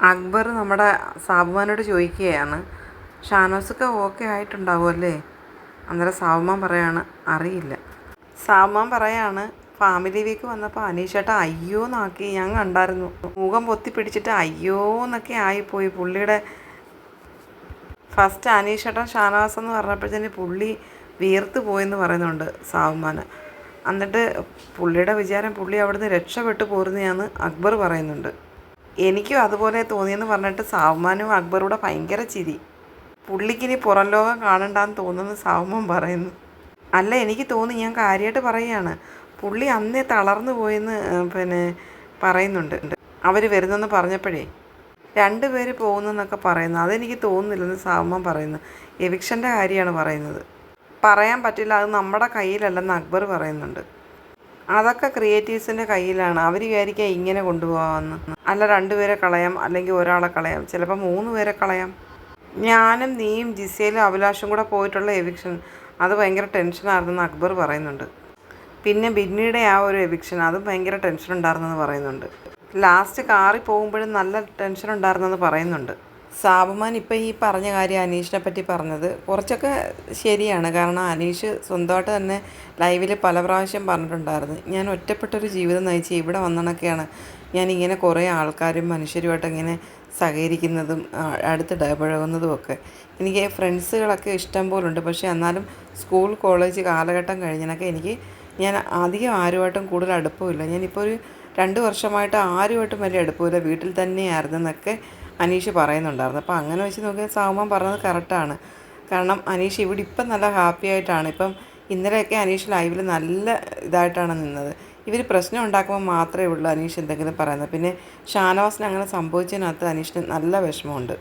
അക്ബർ നമ്മുടെ സാബുമാനോട് ചോദിക്കുകയാണ് ഷാനോസൊക്കെ ഓക്കെ ആയിട്ടുണ്ടാവുമല്ലേ അന്നേരം സാബുമാൻ പറയാണ് അറിയില്ല. സാബുമാൻ പറയാണ് ഫാമിലി വീക്ക് വന്നപ്പോൾ അനീഷേട്ട അയ്യോ എന്നാക്കി ഞാൻ കണ്ടായിരുന്നു. മുഖം പൊത്തി പിടിച്ചിട്ട് അയ്യോ എന്നൊക്കെ ആയിപ്പോയി. പുള്ളിയുടെ ഫസ്റ്റ് അനീഷേട്ടൻ ഷാനവാസ് എന്ന് പറഞ്ഞപ്പോഴത്തേന് പുള്ളി വീർത്ത് പോയെന്ന് പറയുന്നുണ്ട് സാവുമാൻ എന്നിട്ട് പുള്ളിയുടെ വിചാരം പുള്ളി അവിടുന്ന് രക്ഷപ്പെട്ടു പോരുന്നതാണ് അക്ബർ പറയുന്നുണ്ട്. എനിക്കും അതുപോലെ തോന്നിയെന്ന് പറഞ്ഞിട്ട് സാവുമാനും അക്ബറൂടെ ഭയങ്കര ചിരി. പുള്ളിക്കിനി പുറം ലോകം കാണണ്ടെന്ന് തോന്നുന്നു സാവുമാൻ പറയുന്നു. അല്ല എനിക്ക് തോന്നി ഞാൻ കാര്യമായിട്ട് പറയുകയാണ്. പുള്ളി അന്നേ തളർന്നു പോയെന്ന് പിന്നെ പറയുന്നുണ്ട്. അവർ വരുന്നെന്ന് പറഞ്ഞപ്പോഴേ രണ്ടുപേര് പോകുന്നെന്നൊക്കെ പറയുന്നു. അതെനിക്ക് തോന്നുന്നില്ലെന്ന് സാവുമാൻ പറയുന്നു. എവിക്ഷന്റെ കാര്യമാണ് പറയുന്നത്. പറയാൻ പറ്റില്ല അത് നമ്മുടെ കയ്യിലല്ലെന്ന് അക്ബർ പറയുന്നുണ്ട്. അതൊക്കെ ക്രിയേറ്റീവ്സിന്റെ കയ്യിലാണ്. അവർ വിചാരിക്കുക ഇങ്ങനെ കൊണ്ടുപോകാമെന്ന് അല്ല രണ്ടുപേരെ കളയാം അല്ലെങ്കിൽ ഒരാളെ കളയാം. ചിലപ്പോൾ മൂന്ന് പേരെ കളയാം. ഞാനും നീയും ജിസയിലും അഭിലാഷും കൂടെ പോയിട്ടുള്ള എവിക്ഷൻ. അത് ഭയങ്കര ടെൻഷനായിരുന്നെന്ന് അക്ബർ പറയുന്നുണ്ട്. പിന്നെ ബിന്നിയുടെ ആ ഒരു എവിക്ഷൻ അതും ഭയങ്കര ടെൻഷൻ ഉണ്ടായിരുന്നെന്ന് പറയുന്നുണ്ട്. ലാസ്റ്റ് കാറി പോകുമ്പോഴും നല്ല ടെൻഷൻ ഉണ്ടായിരുന്നെന്ന് പറയുന്നുണ്ട്. സാബുമാൻ ഇപ്പം ഈ പറഞ്ഞ കാര്യം അനീഷിനെ പറ്റി പറഞ്ഞത് കുറച്ചൊക്കെ ശരിയാണ്. കാരണം അനീഷ് സ്വന്തമായിട്ട് തന്നെ ലൈവിൽ പല പ്രാവശ്യം പറഞ്ഞിട്ടുണ്ടായിരുന്നു. ഞാൻ ഒറ്റപ്പെട്ടൊരു ജീവിതം നയിച്ച് ഇവിടെ വന്നണൊക്കെയാണ് ഞാനിങ്ങനെ കുറേ ആൾക്കാരും മനുഷ്യരുമായിട്ട് ഇങ്ങനെ സഹകരിക്കുന്നതും ആ, അടുത്ത് ഇടപഴകുന്നതും ഒക്കെ. എനിക്ക് ഫ്രണ്ട്സുകളൊക്കെ ഇഷ്ടം പോലുണ്ട്. പക്ഷേ എന്നാലും സ്കൂൾ കോളേജ് കാലഘട്ടം കഴിഞ്ഞതിനൊക്കെ എനിക്ക് ഞാൻ അധികം ആരുമായിട്ടും കൂടുതൽ അടുപ്പമില്ല. ഞാനിപ്പോൾ ഒരു രണ്ട് വർഷമായിട്ട് ആരുമായിട്ടും വലിയ എടുപ്പില്ല വീട്ടിൽ തന്നെയായിരുന്നു എന്നൊക്കെ അനീഷ് പറയുന്നുണ്ടായിരുന്നു. അപ്പോൾ അങ്ങനെ വെച്ച് നോക്കിയാൽ സാവുമാൻ പറഞ്ഞത് കറക്റ്റാണ്. കാരണം അനീഷ് ഇവിടെ ഇപ്പം നല്ല ഹാപ്പി ആയിട്ടാണ്. ഇപ്പം ഇന്നലെയൊക്കെ അനീഷ് ലൈവിൽ നല്ല ഇതായിട്ടാണ് നിന്നത്. ഇവർ പ്രശ്നം ഉണ്ടാക്കുമ്പോൾ മാത്രമേ ഉള്ളൂ അനീഷ് എന്തെങ്കിലും പറയുന്നത്. പിന്നെ ഷാനവാസിന് അങ്ങനെ സംഭവിച്ചതിനകത്ത് അനീഷിന് നല്ല വിഷമമുണ്ട്.